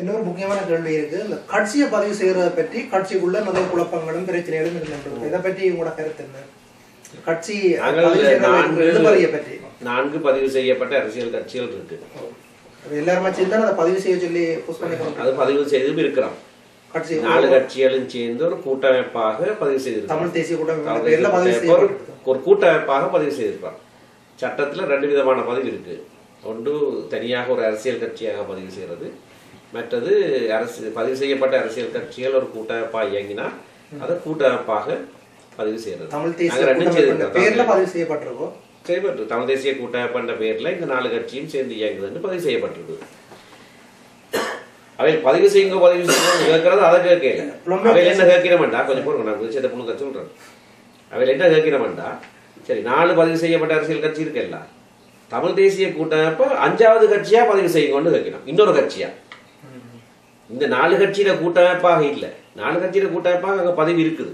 இன்னொரு முக்கியமான கேள்வி இருக்கு. இந்த கட்சியை பதிவு செய்யறதை பற்றி கட்சிக்குள்ள நிறைய குழப்பங்களும் பிரச்சனைகளும் இருந்துட்டு இதை பற்றி உங்களோட கருத்து என்ன? கட்சி பற்றி நான்கு பதிவு செய்யப்பட்ட அரசியல் கட்சிகள் இருக்கு. எல்லாருமே சேர்ந்து அதை பதிவு செய்ய சொல்லி அது பதிவு செய்தும் இருக்கிறோம். கட்சி நாலு கட்சிகளும் சேர்ந்து ஒரு கூட்டமைப்பாக பதிவு செய்திருக்கிறோம். தமிழ் தேசிய கூட்டம் தமிழ் பேர்ல பதிவு தேசிய ஒரு கூட்டமைப்பாக பதிவு செய்திருப்பார் சட்டத்துல ரெண்டு விதமான பதிவு இருக்கு. ஒன்று தனியாக ஒரு அரசியல் கட்சியாக பதிவு செய்யறது. மற்றது அரசு பதிவு செய்யப்பட்ட அரசியல் கட்சிகள் ஒரு கூட்டமைப்பாக இயங்கினா அதை கூட்டமைப்பாக பதிவு செய்யறது. தமிழ் தேசிய பேர்ல பதிவு செய்யப்பட்டிருக்கோம் செய்யப்பட்டு தமிழ் தேசிய கூட்டமைப்பு என்ற பெயர்ல இந்த நாலு கட்சியும் சேர்ந்து இயங்குதுன்னு பதிவு செய்யப்பட்டிருக்கு. அவை பதிவு செய்யுங்க பதிவு செய்யுங்க கேட்கறது அதை கேட்கல அவையில் என்ன கேட்கிறமாண்டா கொஞ்சம் போடுங்க நான் விஷயத்தை பொண்ணு சொல்றேன். அவையில் என்ன கேட்கிறமாண்டா சரி நாலு பதிவு செய்யப்பட்ட அரசியல் கட்சி இருக்குல்ல. தமிழ் தேசிய கூட்டமைப்பு அஞ்சாவது கட்சியா பதிவு செய்யுங்கன்னு கேட்கணும் இன்னொரு கட்சியா? இந்த நாலு கட்சியில கூட்டமைப்பாக இல்ல. நாலு கட்சியில கூட்டமைப்பாக அங்க பதிவு இருக்குது.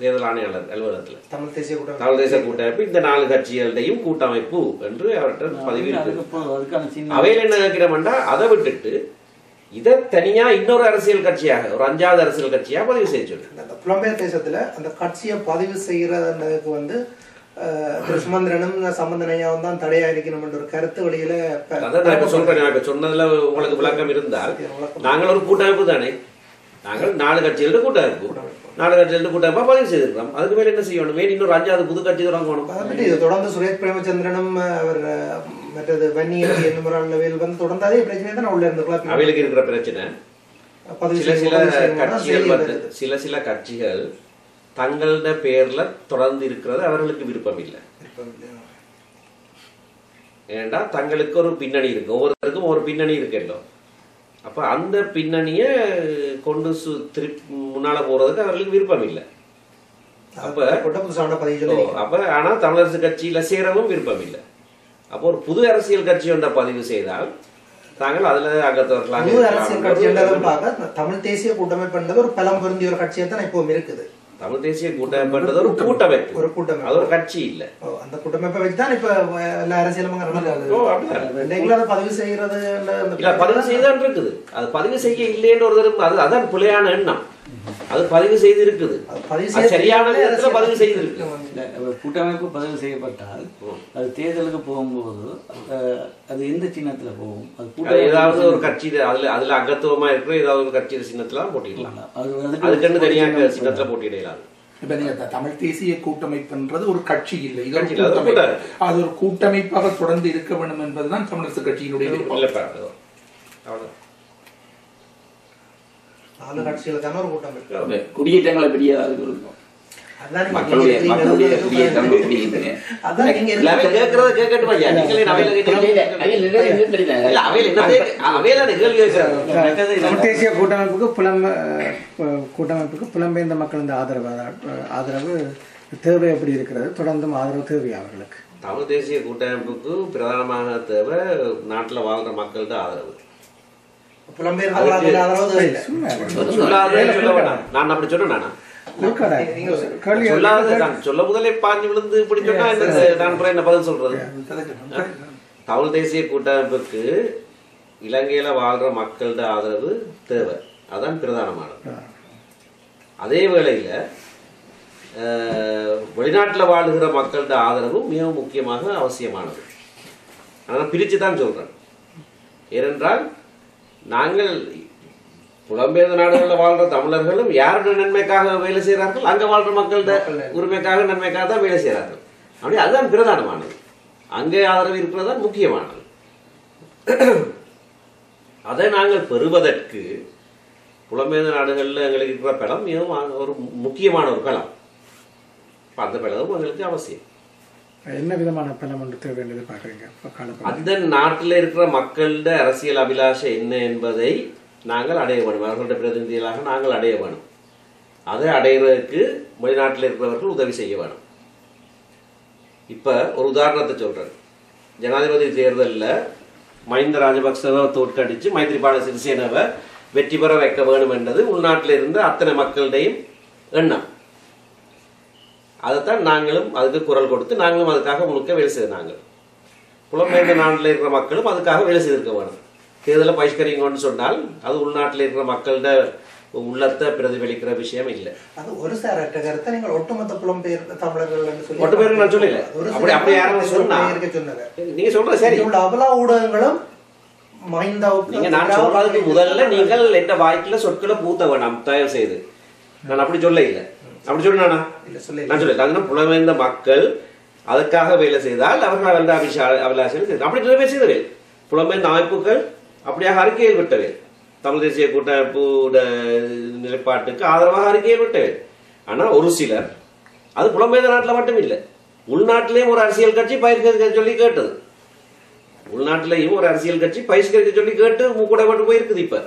தேர்தல் ஆணையாளர் அலுவலகத்துல. தமிழ் தேசிய கூட்டம் தமிழ் தேச கூட்டமைப்பு இந்த நாலு கட்சிகளுடையும் கூட்டமைப்பு என்று அவர்கிட்ட பதிவு அவையில் என்ன கேட்கிறோம்டா அதை விட்டுட்டு இதை தனியா இன்னொரு அரசியல் கட்சியாக ஒரு அஞ்சாவது அரசியல் கட்சியா பதிவு செய்ய சொல்லு அந்த புலம்பெயர் தேசத்துல அந்த கட்சியை பதிவு செய்யறதுக்கு வந்து சுமந்திரனும் சம்பந்தனையாவும் தான் தடையா இருக்கணும் என்ற ஒரு கருத்து நான் இப்ப சொல்றேன் நான் சொன்னதுல உங்களுக்கு விளக்கம் இருந்தால். நாங்கள் ஒரு கூட்டமைப்பு தானே? நாங்கள் நாலு கட்சிகளோட கூட்டமைப்பு. நாலு கட்சிகளோட கூட்டமைப்பா பதிவு செய்திருக்கிறோம். அதுக்கு மேல என்ன செய்யணும்? மேல் இன்னொரு அஞ்சாவது புது கட்சி தொடங்கணும் இது தொடர்ந்து சுரேஷ் பிரேமச்சந்திரனும் அவர் மற்றது வன்னியர் என்னும் வந்து தொடர்ந்து அதே பிரச்சனை தான் உள்ள இருந்துக்கலாம் அவைகளுக்கு இருக்கிற பிரச்சனை. சில சில கட்சிகள் வந்து. சில சில கட்சிகள் தங்களோட பேர்ல தொடர்ந்து இருக்கிறது அவர்களுக்கு விருப்பம் இல்லை. ஏண்டா? தங்களுக்கு ஒரு பின்னணி இருக்கு. ஒவ்வொருத்தருக்கும் ஒரு பின்னணி இருக்குல்ல அப்ப அந்த பின்னணிய கொண்டு சு திருப்பி முன்னால போறதுக்கு அவர்களுக்கு விருப்பம் இல்லை. அப்ப பதிவு அப்ப ஆனா தமிழரசு கட்சியில சேரவும் விருப்பம் இல்லை. அப்போ ஒரு புது அரசியல் கட்சி ஒன்றை பதிவு செய்தால் தாங்கள் அதுல அகத்தவர்களாக தமிழ் தேசிய கூட்டமைப்பு ஒரு பலம் பொருந்திய ஒரு கட்சியாக தான் இப்போ இருக்குது. தமிழ் தேசிய கூட்டமைப்புன்றது ஒரு கூட்டமைப்பு. ஒரு கூட்டமைப்பு. அது ஒரு கட்சி இல்ல அந்த கூட்டமைப்பை வச்சு தான் இப்ப எல்லா அரசியலும் அதை பதிவு செய்யறது இல்ல பதிவு செய்தான் இருக்குது அது பதிவு செய்ய இல்லைன்னு ஒரு அது அதான் பிழையான எண்ணம். அது பதிவு செய்து இருக்குது அது பதிவு அது செய்ய சரியான நேரத்துல பதிவு செய்திருக்கு. கூட்டமைப்பு பதிவு செய்யப்பட்டால் அது தேர்தலுக்கு போகும்போது அது எந்த சின்னத்துல போகும்? அது கூட்டமைப்பு ஏதாவது ஒரு கட்சி அதுல அதுல அங்கத்துவமா இருக்கிற ஏதாவது ஒரு கட்சியில சின்னத்துல போட்டிடலாம். அது வந்துட்டு அதுக்கன்னு தனியாக சின்னத்துல போட்டியிடலாம். இப்ப நீங்க தமிழ் தேசிய கூட்டமைப்புன்றது ஒரு கட்சி இல்லை. இது அது ஒரு கூட்டமைப்பாக தொடர்ந்து இருக்க வேண்டும் என்பதுதான் தமிழரசு கட்சியினுடைய நாலு கட்சிகளுக்கான ஒரு கூட்டமைப்பு குடியேற்றங்களை பெரிய அதுக்கு இருக்கும் தேசிய கூட்டமைப்புக்கு புலம் கூட்டமைப்புக்கு புலம்பெயர்ந்த மக்களின் ஆதரவு ஆதரவு தேவை எப்படி இருக்கிறது தொடர்ந்தும் ஆதரவு தேவை அவர்களுக்கு தமிழ் தேசிய கூட்டமைப்புக்கு பிரதானமாக தேவை நாட்டுல வாழ்ற மக்கள்கிட்ட ஆதரவு புலம்பெயர்ந்தவர்களாக ஆதரவு இல்லை. சொல்லாததை சொல்ல வேண்டாம் நான் அப்படி சொன்னேன் சொல்ல முதலே பாஞ்சு விழுந்து இப்படி சொன்னா என்ன நான் அப்புறம் என்ன பதில் சொல்றது? தமிழ் தேசிய கூட்டமைப்புக்கு இலங்கையில வாழ்ற மக்களோட ஆதரவு தேவை. அதான் பிரதானமானது. அதே வேளையில வெளிநாட்டுல வாழுகிற மக்களோட ஆதரவு மிக முக்கியமாக அவசியமானது. நான் பிரிச்சு தான் சொல்றேன். ஏனென்றால் நாங்கள் புலம்பெயர்ந்த நாடுகளில் வாழ்ற தமிழர்களும் யாருடைய நன்மைக்காக வேலை செய்கிறார்கள்? அங்க வாழ்ற மக்களோட உரிமைக்காக நன்மைக்காக தான் வேலை செய்கிறார்கள். அப்படி அதுதான் பிரதானமானது. அங்கே ஆதரவு இருப்பது தான் முக்கியமானது. அதை நாங்கள் பெறுவதற்கு புலம்பெயர்ந்த நாடுகளில் எங்களுக்கு இருக்கிற பலம் மிகவும் ஒரு முக்கியமான ஒரு பலம். அந்த பலமும் எங்களுக்கு அவசியம். என்ன விதமான பலம் ஒன்று தேவை என்று பார்க்குறீங்க அந்த நாட்டில் இருக்கிற மக்களோட அரசியல் அபிலாஷை என்ன என்பதை நாங்கள் அடைய வேணும் அவர்களோட பிரதிநிதிகளாக நாங்கள் அடைய வேணும் அதை அடையிறதுக்கு வெளிநாட்டில் இருக்கிறவர்கள் உதவி செய்ய வேணும் இப்ப ஒரு உதாரணத்தை சொல்றேன். ஜனாதிபதி தேர்தலில் மஹிந்த ராஜபக்சவை தோற்கடிச்சு மைத்ரிபால சிறிசேனாவை வெற்றி பெற வைக்க வேணும் என்றது உள்நாட்டில் இருந்த அத்தனை மக்களுடையும் எண்ணம். அதைத்தான் நாங்களும் அதுக்கு குரல் கொடுத்து நாங்களும் அதுக்காக முழுக்க வேலை செய்தாங்க புலம்பெயர்ந்த நாட்டில் இருக்கிற மக்களும் அதுக்காக வேலை செய்திருக்க வேணும். தேர்தலை பகிஷ்கரிங்கன்னு சொன்னால் அது உள்நாட்டில் இருக்கிற மக்களோட உள்ளத்தை பிரதிபலிக்கிற விஷயம் இல்லை. அது ஒரு சாரற்ற கருத்தை நீங்கள் ஒட்டுமொத்த புலம்பெயர் தமிழர்கள் என்று சொல்லி ஒட்டுமொத்த நான் சொல்லல. அப்படி- அப்படி யாரும் சொன்னா? நீங்க சொல்ற சரி. உள்ள அவலா ஊடகங்களும் நீங்க நான் சொல்றதுக்கு முதல்ல நீங்கள் என்ன வாய்க்குல சொற்களை பூத்த வேண்டாம் தயவு செய்து. நான் அப்படி சொல்ல இல்லை. அப்படி சொன்னானா இல்ல சொல்ல நான் சொல்ல நாங்கள் புலமைந்த மக்கள் அதுக்காக வேலை செய்தால் அவர்கள் அவர்கள் அபிஷா அபிலாஷம் செய்தார் அப்படி நிறைய பேர் செய்தவர்கள். புலமைந்த அமைப்புகள் அப்படியாக அறிக்கையில் விட்டவை தமிழ் தேசிய கூட்டமைப்போட நிலைப்பாட்டுக்கு ஆதரவாக அறிக்கையில் விட்டவை ஆனா ஒரு சிலர் அது புலம்பெயர்ந்த நாட்டுல மட்டும் இல்லை உள்நாட்டிலேயும் ஒரு அரசியல் கட்சி பயிர்க்க சொல்லி கேட்டது. உள்நாட்டிலேயும் ஒரு அரசியல் கட்சி பயிர்க்க சொல்லி கேட்டு மூக்கூட மட்டும் போயிருக்குது இப்ப.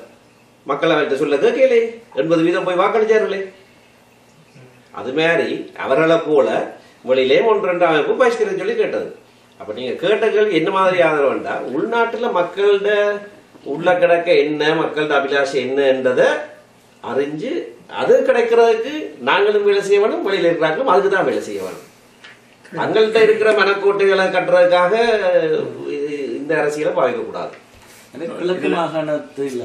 மக்களவைட்ட சொல்ல கேட்கலே எண்பது வீதம் போய் வாக்களிச்சார்களே. அது மாதிரி அவர்களை போல வெளியிலே ஒன்று ரெண்டு அமைப்பு பகிஷ்கரிக்க சொல்லி கேட்டது. அப்ப நீங்க கேட்ட கேள்வி என்ன மாதிரி ஆதரவுண்டா உள்நாட்டுல மக்களோட உள்ள கிடக்க என்ன மக்களோட அபிலாஷை என்னன்றதை அறிஞ்சு அது கிடைக்கிறதுக்கு நாங்களும் வேலை செய்ய வேணும் வெளியில இருக்கிறாங்களும் அதுக்கு தான் வேலை செய்ய வேணும் தங்கள்கிட்ட இருக்கிற மனக்கோட்டைகளை கட்டுறதுக்காக இது- இந்த அரசியலை பாதிக்க கூடாது கிழக்கு மாகாணத்துல